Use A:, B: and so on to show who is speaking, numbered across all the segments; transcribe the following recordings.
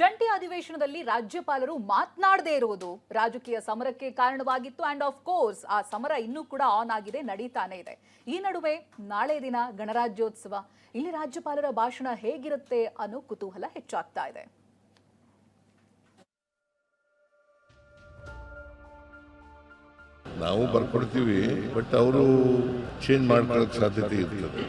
A: ಜಂಟಿ ಅಧಿವೇಶನದಲ್ಲಿ ರಾಜ್ಯಪಾಲರು ಮಾತನಾಡದೇ ಇರುವುದು ರಾಜಕೀಯ ಸಮರಕ್ಕೆ ಕಾರಣವಾಗಿತ್ತು. ಅಂಡ್ ಆಫ್ ಕೋರ್ಸ್ ಆ ಸಮರ ಇನ್ನೂ ಕೂಡ ಆನ್ ಆಗಿದೆ, ನಡೀತಾನೆ ಇದೆ. ಈ ನಡುವೆ ನಾಳೆ ದಿನ ಗಣರಾಜ್ಯೋತ್ಸವ. ಇಲ್ಲಿ ರಾಜ್ಯಪಾಲರ ಭಾಷಣ ಹೇಗಿರುತ್ತೆ ಅನ್ನೋ ಕುತೂಹಲ ಹೆಚ್ಚಾಗ್ತಾ ಇದೆ.
B: ನಾವು ಬರ್ಕೊಡ್ತೀವಿ ಬಟ್ ಅವರು ಚೇಂಜ್ ಮಾಡ್ಕೊಳ್ಳೋಕೆ ಸಾಧ್ಯತೆ ಇರ್ತದೆ.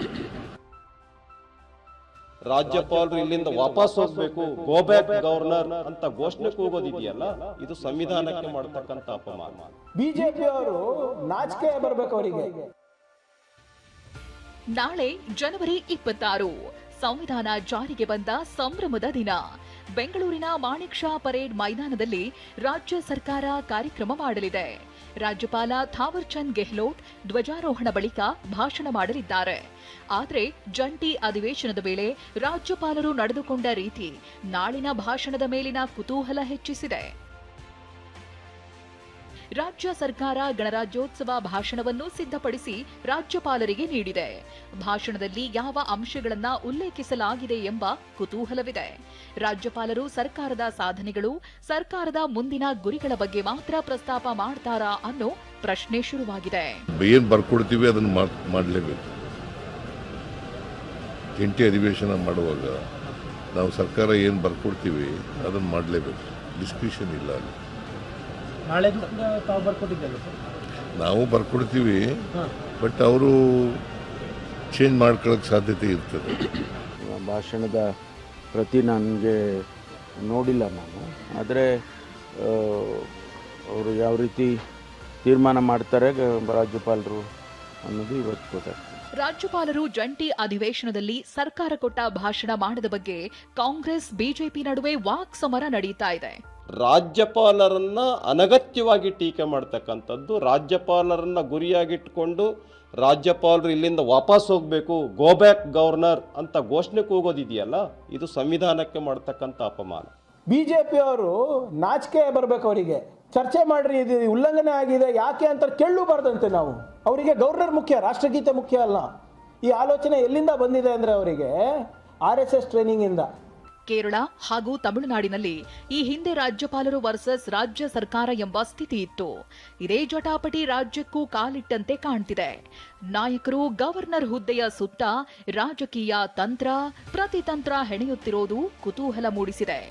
C: ರಾಜ್ಯಪಾಲರು ಇಲ್ಲಿಂದ ವಾಪಸ್ ಹೋಗ್ಬೇಕು ಗೋ ಬ್ಯಾಕ್ ಗವರ್ನರ್ ಅಂತ ಘೋಷಣೆ ಕೂಗೋದಿದೆಯಲ್ಲ ಇದು ಸಂವಿಧಾನಕ್ಕೆ ಮಾಡತಕ್ಕಂತ ಅಪಮಾನ.
D: ಬಿಜೆಪಿ ಅವರು ನಾಚಿಕೆ ಬರಬೇಕು ಅವರಿಗೆ.
A: ನಾಳೆ ಜನವರಿ ಇಪ್ಪತ್ತಾರು ಸಂವಿಧಾನ ಜಾರಿಗೆ ಬಂದ ಸಂಭ್ರಮದ ದಿನ. ಬೆಂಗಳೂರಿನ ಮಾಣಿಕ್ ಶಾ ಪರೇಡ್ ಮೈದಾನದಲ್ಲಿ ರಾಜ್ಯ ಸರ್ಕಾರ ಕಾರ್ಯಕ್ರಮ ಮಾಡಲಿದೆ ರಾಜ್ಯಪಾಲ ಥಾವರ್ ಚಂದ್ ಗೆಹ್ಲೋಟ್ ಧ್ವಜಾರೋಹಣ ಬಳಿಕ ಭಾಷಣ ಮಾಡಲಿದ್ದಾರೆ. ಆದರೆ ಜಂಟಿ ಅಧಿವೇಶನದ ವೇಳೆ ರಾಜ್ಯಪಾಲರು ನಡೆದುಕೊಂಡ ರೀತಿ ನಾಳಿನ ಭಾಷಣದ ಮೇಲಿನ ಕುತೂಹಲ ಹೆಚ್ಚಿಸಿದೆ. ರಾಜ್ಯ ಸರ್ಕಾರ ಗಣರಾಜ್ಯೋತ್ಸವ ಭಾಷಣವನ್ನು ಸಿದ್ಧಪಡಿಸಿ ರಾಜ್ಯಪಾಲರಿಗೆ ನೀಡಿದೆ. ಭಾಷಣದಲ್ಲಿ ಯಾವ ಅಂಶಗಳನ್ನ ಉಲ್ಲೇಖಿಸಲಾಗಿದೆ ಎಂಬ ಕುತೂಹಲವಿದೆ. ರಾಜ್ಯಪಾಲರು ಸರ್ಕಾರದ ಸಾಧನೆಗಳು, ಸರ್ಕಾರದ ಮುಂದಿನ ಗುರಿಗಳ ಬಗ್ಗೆ ಮಾತ್ರ ಪ್ರಸ್ತಾಪ ಮಾಡ್ತಾರಾ ಅನ್ನೋ ಪ್ರಶ್ನೆ ಶುರುವಾಗಿದೆ.
B: ಏನ್ ಬರ್ಕೊಡ್ತೀವಿ ಅದನ್ನು ಮಾಡಲೇಬೇಕು. ಜಂಟಿ ಅಧಿವೇಶನ ಮಾಡುವಾಗ ನಾವು ಸರ್ಕಾರ ಏನು ಬರ್ಕೊಡ್ತೀವಿ ಅದನ್ನು ಮಾಡಲೇಬೇಕು. ಡಿಸ್ಕ್ರಿಷನ್ ಇಲ್ಲ ಅಲ್ಲಿ.
D: ನಾಳೆ ತಾವು ಬರ್ಕೊಟ್ಟಿದ್ದಲ್ಲ ಸರ್?
B: ನಾವು ಬರ್ಕೊಡ್ತೀವಿ ಬಟ್ ಅವರು ಚೇಂಜ್ ಮಾಡ್ಕೊಳ್ಳೋಕೆ ಸಾಧ್ಯತೆ ಇರ್ತದೆ.
E: ಭಾಷಣದ ಪ್ರತಿ ನನಗೆ ನೋಡಿಲ್ಲ ನಾನು. ಆದರೆ ಅವರು ಯಾವ ರೀತಿ ತೀರ್ಮಾನ ಮಾಡ್ತಾರೆ ಗ- ರಾಜ್ಯಪಾಲರು ಅನ್ನೋದು ಇವತ್ತು ಗೊತ್ತಾಗ್ತದೆ.
A: ರಾಜ್ಯಪಾಲರು ಜಂಟಿ ಅಧಿವೇಶನದಲ್ಲಿ ಸರ್ಕಾರ ಕೊಟ್ಟ ಭಾಷಣ ಮಾಡದ ಬಗ್ಗೆ ಕಾಂಗ್ರೆಸ್ ಬಿಜೆಪಿ ನಡುವೆ ವಾಕ್ಸಮರ ನಡೀತಾ ಇದೆ.
C: ರಾಜ್ಯಪಾಲರನ್ನ ಅನಗತ್ಯವಾಗಿ ಟೀಕೆ ಮಾಡ್ತಕ್ಕಂಥದ್ದು, ರಾಜ್ಯಪಾಲರನ್ನ ಗುರಿಯಾಗಿಟ್ಕೊಂಡು ರಾಜ್ಯಪಾಲರು ಇಲ್ಲಿಂದ ವಾಪಸ್ ಹೋಗಬೇಕು ಗೋ ಬ್ಯಾಕ್ ಗವರ್ನರ್ ಅಂತ ಘೋಷಣೆ ಕೂಗೋದಿದೆಯಲ್ಲ, ಇದು ಸಂವಿಧಾನಕ್ಕೆ ಮಾಡ್ತಕ್ಕಂಥ ಅಪಮಾನ.
D: ಬಿ ಜೆ ಬಿಜೆಪಿಯವರು ನಾಚಿಕೆ ಬರಬೇಕು ಅವರಿಗೆ. ಚರ್ಚೆ ಮಾಡ್ರಿ, ಇದು ಉಲ್ಲಂಘನೆ ಆಗಿದೆ, ಯಾಕೆ ಅಂತ ಕೇಳಲೂಬಾರ್ದಂತೆ ನಾವು. ಅವರಿಗೆ ಗವರ್ನರ್ ಮುಖ್ಯ, ರಾಷ್ಟ್ರಗೀತೆ ಮುಖ್ಯ ಅಲ್ಲ. ಈ ಆಲೋಚನೆ ಎಲ್ಲಿಂದ ಬಂದಿದೆ ಅಂದರೆ ಅವರಿಗೆ ಆರ್ ಎಸ್ ಎಸ್ ಟ್ರೈನಿಂಗಿಂದ
A: ಕೇರಳ ಹಾಗೂ ತಮಿಳುನಾಡಿನಲ್ಲಿ ಈ ಹಿಂದೆ ರಾಜ್ಯಪಾಲರು ವರ್ಸಸ್ ರಾಜ್ಯ ಸರ್ಕಾರ ಎಂಬ ಸ್ಥಿತಿ ಇತ್ತು. ಇದೇ ಜಟಾಪಟಿ ರಾಜ್ಯಕ್ಕೂ ಕಾಲಿಟ್ಟಂತೆ ಕಾಣ್ತಿದೆ. ನಾಯಕರು ಗವರ್ನರ್ ಹುದ್ದೆಯ ಸುತ್ತ ರಾಜಕೀಯ ತಂತ್ರ, ಪ್ರತಿತಂತ್ರ ಹೆಣೆಯುತ್ತಿರೋದು ಕುತೂಹಲ ಮೂಡಿಸಿದೆ.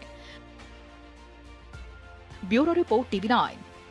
A: Bureau report TV nine.